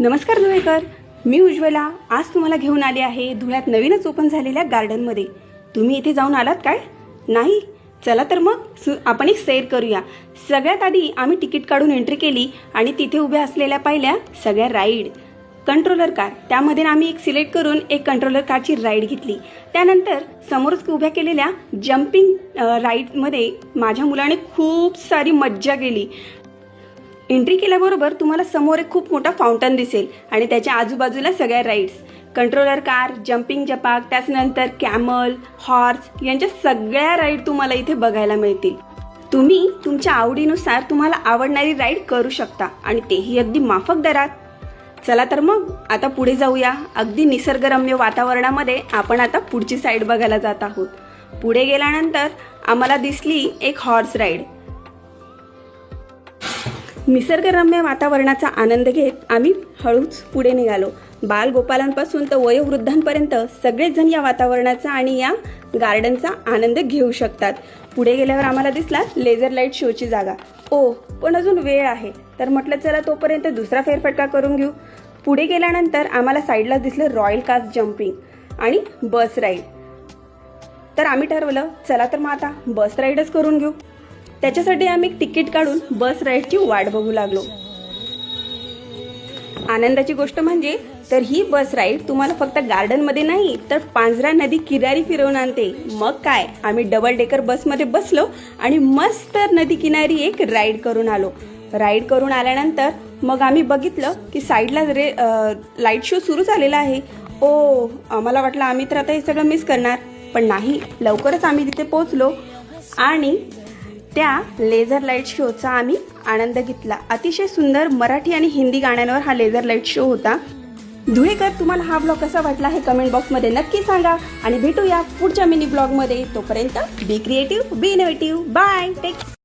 नमस्कार धुळेकर. मी उज्ज्वला. आज तुम्हाला घेऊन आले आहे धुळ्यात नवीनच ओपन झालेल्या गार्डनमध्ये तुम्ही इथे जाऊन आलात काय? नाही? चला तर मग सु आपण एक सैर करूया. सगळ्यात आधी आम्ही तिकीट काढून एंट्री केली आणि तिथे उभ्या असलेल्या पाहिल्या सगळ्या राईड कंट्रोलर कार त्यामध्ये आम्ही एक सिलेक्ट करून एक कंट्रोलर कारची राईड घेतली. त्यानंतर समोरच उभ्या केलेल्या जम्पिंग राईडमध्ये माझ्या मुलाने खूप सारी मज्जा केली. एंट्री केल्याबरोबर तुम्हाला समोर एक खूप मोठा फाउंटन दिसेल आणि त्याच्या आजूबाजूला सगळ्या राईड्स कंट्रोलर कार जम्पिंग जपाक त्याचनंतर कॅमल हॉर्स यांच्या सगळ्या राईड तुम्हाला इथे बघायला मिळतील. तुम्ही तुमच्या आवडीनुसार तुम्हाला आवडणारी राईड करू शकता आणि तेही अगदी माफक दरात. चला तर मग आता पुढे जाऊया. अगदी निसर्गरम्य वातावरणामध्ये आपण आता पुढची साईड बघायला जात आहोत. पुढे गेल्यानंतर आम्हाला दिसली एक हॉर्स राईड निसर्गरम्य वातावरणाचा आनंद घेत आम्ही हळूच पुढे निघालो. बालगोपालांपासून तर वयोवृद्धांपर्यंत सगळेजण या वातावरणाचा आणि या गार्डनचा आनंद घेऊ शकतात. पुढे गेल्यावर आम्हाला दिसला लेझर लाइट शोची जागा. ओ पण अजून वेळ आहे. तर म्हटलं चला तोपर्यंत दुसरा फेरफटका करून घेऊ. पुढे गेल्यानंतर आम्हाला साईडला दिसलं रॉयल कास्ट जम्पिंग आणि बस राईड. तर आम्ही ठरवलं चला तर मग आता बस राईडच करून घेऊ. त्याच्यासाठी आम्ही तिकीट काढून बस राईडची वाट बघू लागलो. आनंदाची गोष्ट म्हणजे तर ही बस राईड तुम्हाला फक्त गार्डनमध्ये नाही तर पांझरा नदी किनारी फिरवून आणते. मग काय? आम्ही डबल डेकर बसमध्ये बसलो आणि मस्त नदी किनारी एक राईड करून आलो. राईड करून आल्यानंतर मग आम्ही बघितलं की साईडला रे लाइट शो सुरू झालेला आहे. ओ आम्हाला वाटलं आम्ही तर आता हे सगळं मिस करणार. पण नाही लवकरच आम्ही तिथे पोहोचलो. आणि त्या लेझर लाइट शोचा आम्ही आनंद घेतला. अतिशय सुंदर मराठी आणि हिंदी गाण्यांवर हा लेझर लाइट शो होता. धुळेकर तुम्हाला हा ब्लॉग कसा वाटला हे कमेंट बॉक्समध्ये नक्की सांगा आणि भेटूया पुढच्या मिनी ब्लॉगमध्ये. तोपर्यंत be creative be innovative bye take